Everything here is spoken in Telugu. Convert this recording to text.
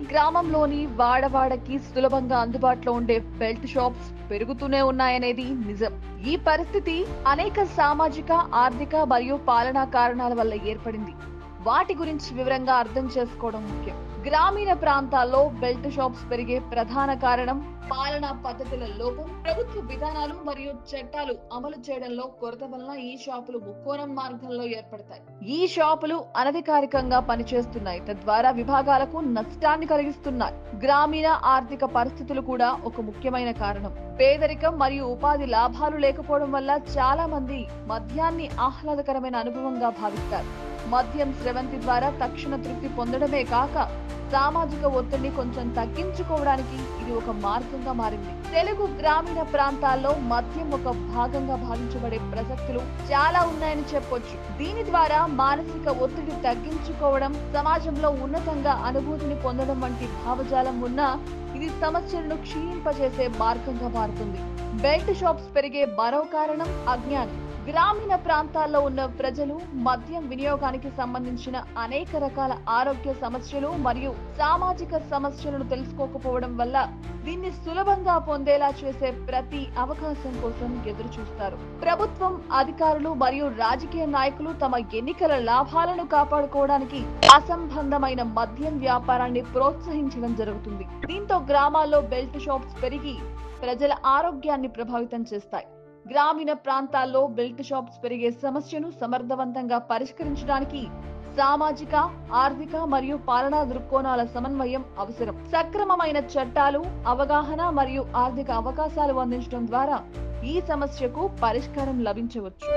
గ్రామంలోని వాడవాడకి సులభంగా అందుబాటులో ఉండే బెల్ట్ షాప్స్ పెరుగుతూనే ఉన్నాయనేది నిజం. ఈ పరిస్థితి అనేక సామాజిక ఆర్థిక మరియు పాలనా కారణాల వల్ల ఏర్పడింది. వాటి గురించి వివరంగా అర్థం చేసుకోవడం ముఖ్యం. గ్రామీణ ప్రాంతాల్లో బెల్ట్ షాప్స్ పెరిగే ప్రధాన కారణం పాలనా పద్ధతుల లోపం. ప్రభుత్వ విధానాలు మరియు చట్టాలు అమలు చేయడంలో కొరత వలన ఈ షాపులు ముక్కోణం మార్గంలో ఏర్పడతాయి. ఈ షాపులు అనధికారికంగా పనిచేస్తున్నాయి. తద్వారా విభాగాలకు నష్టాన్ని కలిగిస్తున్నాయి. గ్రామీణ ఆర్థిక పరిస్థితులు కూడా ఒక ముఖ్యమైన కారణం. పేదరికం మరియు ఉపాధి లాభాలు లేకపోవడం వల్ల చాలా మంది మద్యాన్ని ఆహ్లాదకరమైన అనుభవంగా భావిస్తారు. మద్యం స్రవంతి ద్వారా తక్షణ తృప్తి పొందడమే కాక సామాజిక ఒత్తిడిని కొంచెం తగ్గించుకోవడానికి ఇది ఒక మార్గంగా మారింది. తెలుగు గ్రామీణ ప్రాంతాల్లో మద్యం ఒక భాగంగా భావించబడే ప్రసక్తులు చాలా ఉన్నాయని చెప్పొచ్చు. దీని ద్వారా మానసిక ఒత్తిడి తగ్గించుకోవడం సమాజంలో ఉన్నతంగా అనుభూతిని పొందడం వంటి భావజాలం ఉన్నా ఇది సమస్యలను క్షీణింపజేసే మార్గంగా మారుతుంది. బెల్ట్ షాప్స్ పెరిగే మరో కారణం అజ్ఞానం. గ్రామీణ ప్రాంతాల్లో ఉన్న ప్రజలు మద్యం వినియోగానికి సంబంధించిన అనేక రకాల ఆరోగ్య సమస్యలు మరియు సామాజిక సమస్యలను తెలుసుకోకపోవడం వల్ల దీన్ని సులభంగా పొందేలా చేసే ప్రతి అవకాశం కోసం ఎదురు చూస్తారు ప్రభుత్వం అధికారులు మరియు రాజకీయ నాయకులు తమ ఎన్నికల లాభాలను కాపాడుకోవడానికి అసంబంధమైన మద్యం వ్యాపారాన్ని ప్రోత్సహించడం జరుగుతుంది. దీంతో గ్రామాల్లో బెల్ట్ షాప్స్ పెరిగి ప్రజల ఆరోగ్యాన్ని ప్రభావితం చేస్తాయి. గ్రామీణ ప్రాంతాల్లో బెల్ట్ షాప్స్ పెరిగే సమస్యను సమర్థవంతంగా పరిష్కరించడానికి సామాజిక ఆర్థిక మరియు పాలనా దృక్కోణాల సమన్వయం అవసరం. సక్రమమైన చట్టాలు అవగాహన మరియు ఆర్థిక అవకాశాలు అందించడం ద్వారా ఈ సమస్యకు పరిష్కారం లభించవచ్చు.